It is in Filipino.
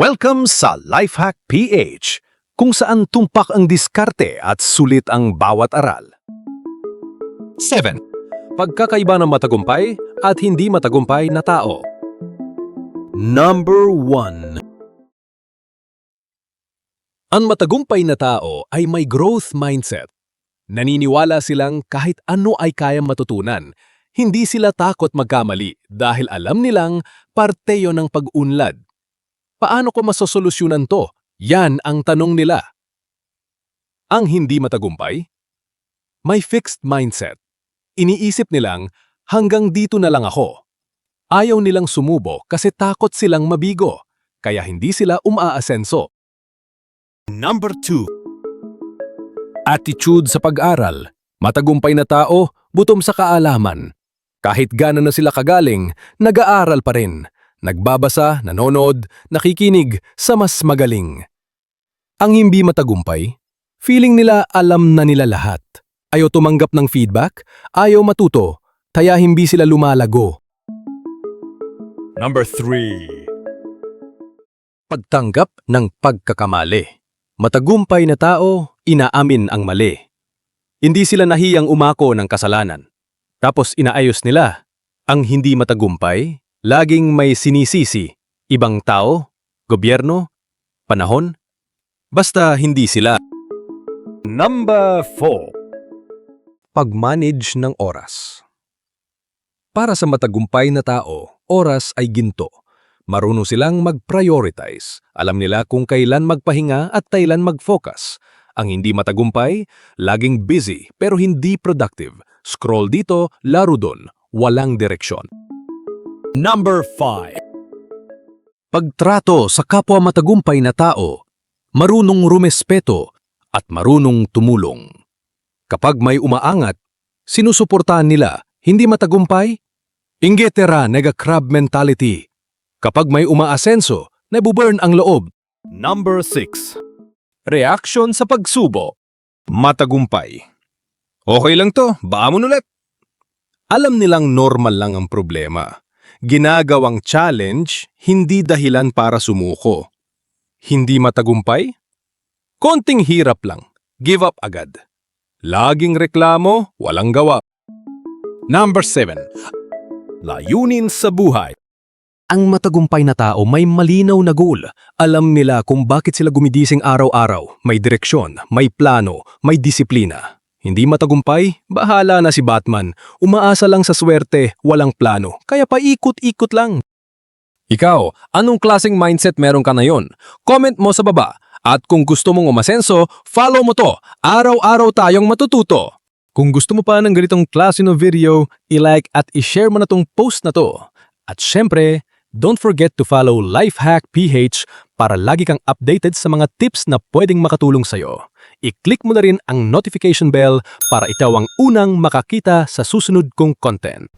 Welcome sa Lifehack PH, kung saan tumpak ang diskarte at sulit ang bawat aral. 7. Pagkakaiba ng matagumpay at hindi matagumpay na tao. Number 1. Ang matagumpay na tao ay may growth mindset. Naniniwala silang kahit ano ay kayang matutunan. Hindi sila takot magkamali dahil alam nilang parte yon ng pag-unlad. Paano ko masosolusyonan to? Yan ang tanong nila. Ang hindi matagumpay? May fixed mindset. Iniisip nilang hanggang dito na lang ako. Ayaw nilang sumubo kasi takot silang mabigo, kaya hindi sila umaasenso. Number 2. Attitude sa pag-aral. Matagumpay na tao, butom sa kaalaman. Kahit gano'n na sila kagaling, nag-aaral pa rin. Nagbabasa, nanonood, nakikinig sa mas magaling. Ang hindi matagumpay, feeling nila alam na nila lahat. Ayaw tumanggap ng feedback, ayaw matuto, kaya hindi sila lumalago. Number 3. Pagtanggap ng pagkakamali. Matagumpay na tao, inaamin ang mali. Hindi sila nahiyang umako ng kasalanan. Tapos inaayos nila. Ang hindi matagumpay, laging may sinisisi. Ibang tao, gobyerno, panahon. Basta hindi sila. Number 4. Pag-manage ng oras. Para sa matagumpay na tao, oras ay ginto. Marunong silang mag-prioritize. Alam nila kung kailan magpahinga at kailan mag-focus. Ang hindi matagumpay, laging busy pero hindi productive. Scroll dito, laro doon, walang direksyon. Number 5. Pagtrato sa kapwa matagumpay na tao, marunong rumespeto at marunong tumulong. Kapag may umaangat, sinusuportahan nila, hindi matagumpay? Ingetera nega crab mentality. Kapag may umaasenso, nabuburn ang loob. Number 6. Reaksyon sa pagsubo. Matagumpay. Okay lang to, baamon ulit. Alam nilang normal lang ang problema. Ginagawang challenge, hindi dahilan para sumuko. Hindi matagumpay? Konting hirap lang. Give up agad. Laging reklamo, walang gawa. Number 7. Layunin sa buhay. Ang matagumpay na tao may malinaw na goal. Alam nila kung bakit sila gumigising araw-araw. May direksyon, may plano, may disiplina. Hindi matagumpay? Bahala na si Batman. Umaasa lang sa swerte, walang plano. Kaya paikot-ikot lang. Ikaw, anong klaseng mindset meron ka na yon? Comment mo sa baba. At kung gusto mong umasenso, follow mo to. Araw-araw tayong matututo. Kung gusto mo pa ng ganitong klase ng video, i-like at i-share mo na tong post na to. At syempre, don't forget to follow Lifehack PH para lagi kang updated sa mga tips na pwedeng makatulong sa'yo. I-click mo na rin ang notification bell para ikaw ang unang makakita sa susunod kong content.